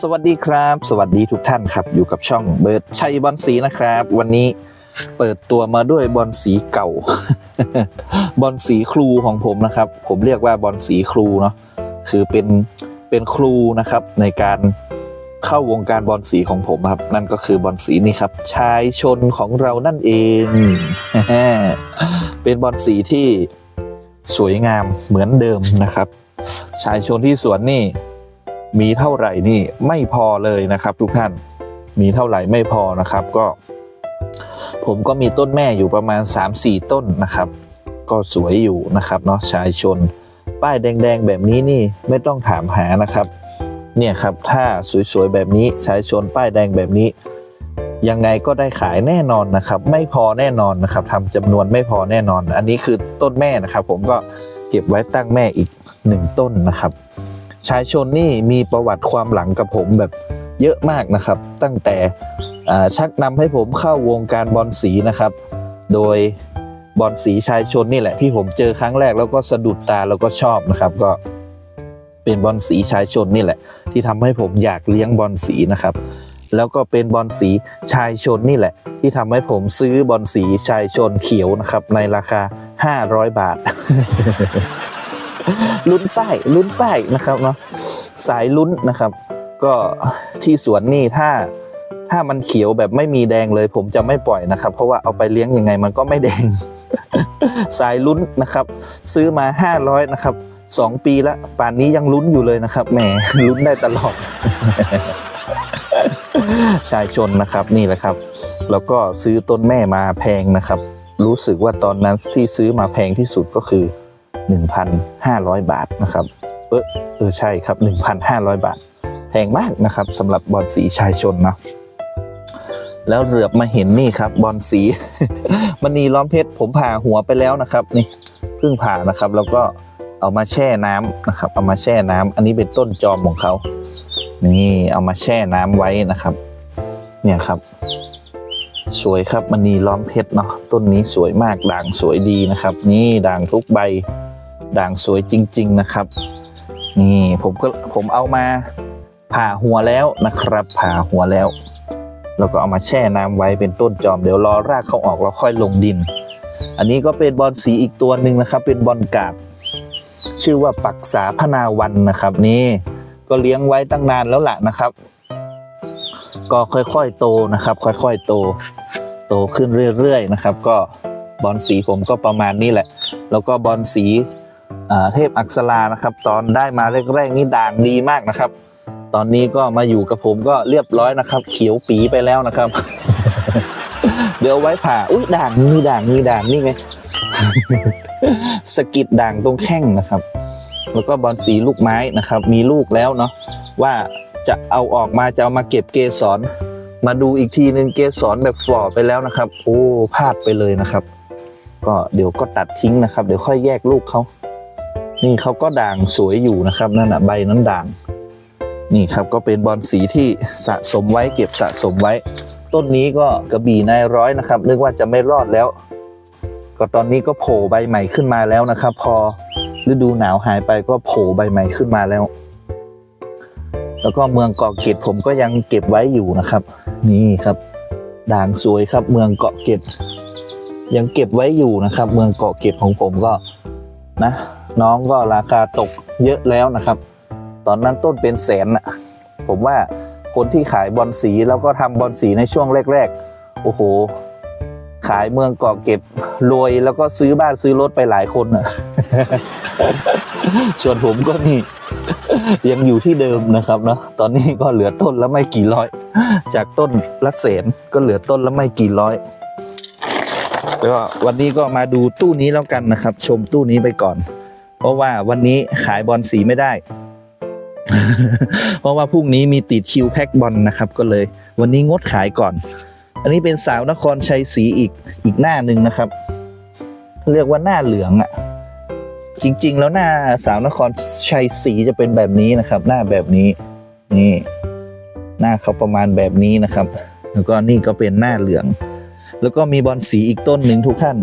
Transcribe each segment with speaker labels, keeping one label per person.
Speaker 1: สวัสดีครับ สวัสดีทุกท่านครับ อยู่กับช่องเบิร์ดชัยบอลสีนะครับ วันนี้เปิดตัวมาด้วยบอลสีเก่า บอลสีครูของผมนะครับ ผมเรียกว่าบอลสีครูเนาะคือเป็นเป็นครูนะครับในการเข้าวงการบอลสีของผมครับ นั่นก็คือบอลสีนี่ครับ ชายชนของเรานั่นเอง เป็นบอลสีที่สวยงามเหมือนเดิมนะครับ ชายชนที่สวนนี่ มีเท่าไหร่นี่ไม่พอเลยนะครับ ทุกท่านมีเท่าไหร่ไม่พอนะครับก็ ผมก็มีต้นแม่อยู่ประมาณ 3-4 ต้นนะครับ ก็สวยอยู่นะครับเนาะชายชน ป้ายแดง ๆ แบบนี้นี่ไม่ต้องถามหานะครับ เนี่ยครับถ้าสวยๆแบบนี้ชายชนป้ายแดงแบบนี้ยังไงก็ได้ขายแน่นอนนะครับ ไม่พอแน่นอนนะครับทำจำนวนไม่พอแน่นอน อันนี้คือต้นแม่นะครับ ผมก็เก็บไว้ตั้งแม่อีกหนึ่งต้นนะครับ ชายชนนี่มีประวัติความหลังกับผมแบบเยอะมากนะครับ ตั้งแต่ชักนำให้ผมเข้าวงการบอลสีนะครับ โดยบอลสีชายชนนี่แหละที่ผมเจอครั้งแรกแล้วก็สะดุดตาแล้วก็ชอบนะครับ ก็เป็นบอลสีชายชนนี่แหละ ที่ทำให้ผมอยากเลี้ยงบอลสีนะครับ แล้วก็เป็นบอลสีชายชนนี่แหละ ที่ทำให้ผมซื้อบอลสีชายชนเขียวนะครับ ในราคา 500 บาท ลุ้นป้ายลุ้นป้ายนะครับเนาะสายลุ้นนะครับ ก็ที่สวนนี่ถ้าถ้ามันเขียวแบบไม่มีแดงเลย ผมจะไม่ปล่อยนะครับ เพราะว่าเอาไปเลี้ยงยังไงมันก็ไม่แดง สายลุ้นนะครับ ซื้อมา 500 นะครับสองปีละป่านนี้ยังลุ้นอยู่เลยนะครับแหมลุ้นได้ตลอดชายชนนะครับนี่แหละครับ แล้วก็ซื้อต้นแม่มาแพงนะครับ รู้สึกว่าตอนนั้นที่ซื้อมาแพงที่สุดก็คือ 1,500 บาทนะครับ เออเออใช่ครับ 1,500 บาท แพงมากนะครับสำหรับบอลสีชายชนนะแล้วเหลือบมาเห็นนี่ครับบอลสีมณีล้อมเพชรผมผ่าหัวไปแล้วนะครับ นี่เพิ่งผ่านะครับ แล้วก็เอามาแช่น้ำนะครับ เอามาแช่น้ำอันนี้เป็นต้นจอมของเขานี่เอามาแช่น้ำไว้นะครับ เนี่ยครับ สวยครับมณีล้อมเพชรเนาะต้นนี้สวยมากด่างสวยดีนะครับ นี่ด่างทุกใบ ด่างสวยจริง ๆ นะครับ นี่ผมก็ผมเอามาผ่าหัวแล้วนะครับ ผ่าหัวแล้ว แล้วก็เอามาแช่น้ำไว้เป็นต้นจอมเดี๋ยวรอรากเขาออกแล้วค่อยลงดิน อันนี้ก็เป็นบอลสีอีกตัวหนึ่งนะครับ เป็นบอลกาบชื่อว่าปักษาพนาวันนะครับ นี่ก็เลี้ยงไว้ตั้งนานแล้วล่ะนะครับ ก็ค่อยๆโตนะครับ ค่อยๆโต โตขึ้นเรื่อยๆนะครับ ก็บอลสีผมก็ประมาณนี้แหละ แล้วก็บอลสี เทพอักษรานะครับ ตอนได้มาแรกๆนี่ด่างดีมากนะครับ ตอนนี้ก็มาอยู่กับผมก็เรียบร้อยนะครับ เขียวปีไปแล้วนะครับ เดี๋ยวไว้ผ่าอุ้ยด่างมีด่างมีด่างนี่ไงสกิดด่างตรงแข้งนะครับ แล้วก็บอลสีลูกไม้นะครับ มีลูกแล้วเนาะว่าจะเอาออกมาจะเอามาเก็บเกสรมาดูอีกทีหนึ่งเกสรแบบฝ่อไปแล้วนะครับ โอ้พลาดไปเลยนะครับ ก็เดี๋ยวก็ตัดทิ้งนะครับ เดี๋ยวค่อยแยกลูกเขา นี่เขาก็ด่างสวยอยู่นะครับนั่นนะใบนั้นด่าง นี่ครับก็เป็นบอลสีที่สะสมไว้เก็บสะสมไว้ ต้นนี้ก็กระบี่นายร้อยนะครับนึกว่าจะไม่รอดแล้ว ก็ตอนนี้ก็โผล่ใบใหม่ขึ้นมาแล้วนะครับ พอฤดูหนาวหายไปก็โผล่ใบใหม่ขึ้นมาแล้ว แล้วก็เมืองเกาะเกร็ดผมก็ยังเก็บไว้อยู่นะครับ นี่ครับ ด่างสวยครับเมืองเกาะเกร็ดยังเก็บไว้อยู่นะครับ เมืองเกาะเกร็ดของผมก็นะ น้องก็ราคาตกเยอะแล้วนะครับ ตอนนั้นต้นเป็นแสนน่ะผมว่าคนที่ขายบอลสีแล้วก็ทำบอลสีในช่วงแรกๆ โอ้โห ขายเมืองเกาะเก็บรวยแล้วก็ซื้อบ้านซื้อรถไปหลายคนนะส่วนผมก็นี่ยังอยู่ที่เดิมนะครับเนาะตอนนี้ก็เหลือต้นละไม่กี่ร้อย จากต้นละแสนก็เหลือต้นละไม่กี่ร้อยแล้ววันนี้ก็มาดูตู้นี้แล้วกันนะครับ ชมตู้นี้ไปก่อน เพราะว่าวันนี้ขายบอลสีไม่ได้ เพราะว่าพรุ่งนี้มีติดคิวแพ็กบอลนะครับ ก็เลย วันนี้งดขายก่อน อันนี้เป็นสาวนครชัยศรีอีกอีกหน้าหนึ่งนะครับ เรียกว่าหน้าเหลืองอะ่ะ จริง ๆ แล้วหน้าสาวนครชัยศรีจะเป็นแบบนี้นะครับ หน้าแบบนี้นี่ หน้าเขาประมาณแบบนี้นะครับ แล้วก็นี่ก็เป็นหน้าเหลือง แล้วก็มีบอลสีอีกต้นหนึ่งทุกท่าน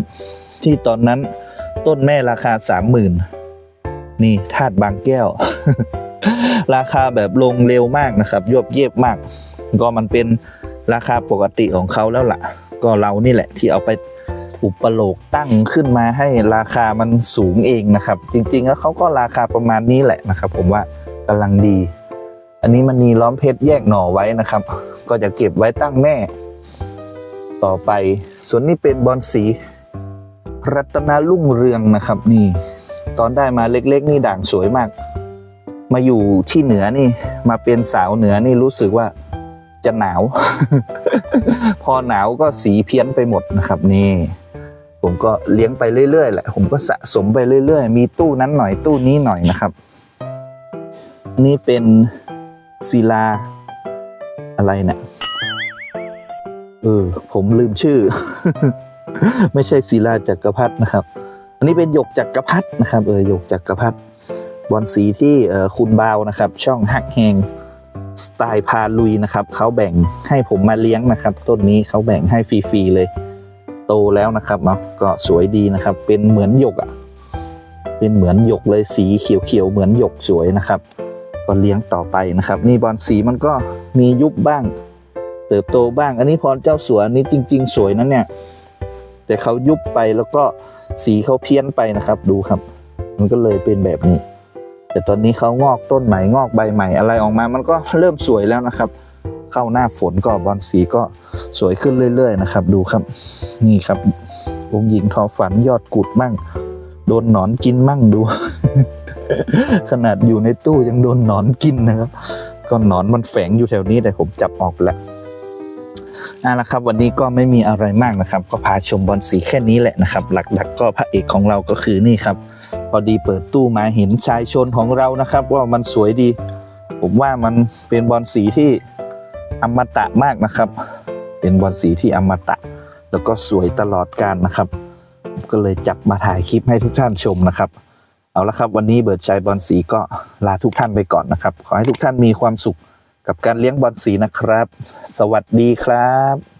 Speaker 1: ที่ตอนนั้นต้นแม่ราคาสามหมื่น นี่ธาตุบางแก้ว ราคาแบบลงเร็วมากนะครับยบเย็บมาก ก็มันเป็นราคาปกติของเขาแล้วล่ะ ก็เรานี่แหละที่เอาไปอุปโลกตั้งขึ้นมาให้ราคามันสูงเองนะครับ จริง ๆ แล้วเขาก็ราคาประมาณนี้แหละนะครับ ผมว่ากำลังดี อันนี้มันมีล้อมเพชรแยกหน่อไว้นะครับ ก็จะเก็บไว้ตั้งแม่ ต่อไป ส่วนนี้เป็นบอลสี รัตนาลุ่งเรืองนะครับนี่ ตอนได้มาเล็กๆ นี่ด่างสวยมาก มาอยู่ที่เหนือนี่ มาเป็นสาวเหนือนี่รู้สึกว่าจะหนาว พอหนาวก็สีเพี้ยนไปหมดนะครับ นี่ ผมก็เลี้ยงไปเรื่อยๆแหละผมก็สะสมไปเรื่อย ๆ มีตู้นั้นหน่อยตู้นี้หน่อยนะครับ นี่เป็นศิลาอะไรเนี่ยเออผมลืมชื่อ ไม่ใช่ศิลาจักรพรรดินะครับ อันนี้เป็นหยกจักรพรรดินะครับเออหยกจักรพรรดิบอลสีที่เออคุณบาวนะครับ ช่องฮักแฮงสไตล์พาลุยนะครับเขาแบ่งให้ผมมาเลี้ยงนะครับ ต้นนี้เขาแบ่งให้ฟรีๆเลย โตแล้วนะครับเนาะก็สวยดีนะครับ เป็นเหมือนหยกอะเป็นเหมือนหยกเลยสีเขียวๆเหมือนหยกสวยนะครับ ก็เลี้ยงต่อไปนะครับ นี่บอลสีมันก็มียุบบ้าง เติบโตบ้าง อันนี้พรเจ้าสัวอันนี้จริง ๆ สวยนะเนี่ย แต่เขายุบไปแล้วก็ สีเขาเพี้ยนไปนะครับดูครับ มันก็เลยเป็นแบบนี้ แต่ตอนนี้เขางอกต้นใหม่งอกใบใหม่อะไรออกมา มันก็เริ่มสวยแล้วนะครับ เข้าหน้าฝนก็บอลสีก็สวยขึ้นเรื่อย ๆ นะครับ ดูครับ นี่ครับองค์หญิงทอฝันยอดกุดมั่ง โดนหนอนกินมั่งดู ขนาดอยู่ในตู้ยังโดนหนอนกินนะครับ ก็หนอนมันแฝงอยู่แถวนี้แต่ผมจับออกไปแล้ว อาละครับวันนี้ก็ไม่มีอะไรมากนะครับ ก็พาชมบอลสีแค่นี้แหละนะครับ หลักๆ ก็พระเอกของเราก็คือนี่ครับ พอดีเปิดตู้มาเห็นชายชนของเรานะครับ ว่ามันสวยดี ผมว่ามันเป็นบอลสีที่อมตะมากนะครับ เป็นบอลสีที่อมตะ แล้วก็สวยตลอดการนะครับก็เลยจับมาถ่ายคลิปให้ทุกท่านชมนะครับ เอาละครับ วันนี้เบิร์ดชัยบอลสีก็ลาทุกท่านไปก่อนนะครับ ขอให้ทุกท่านมีความสุข กับการเลี้ยงบอลสีนะครับ สวัสดีครับ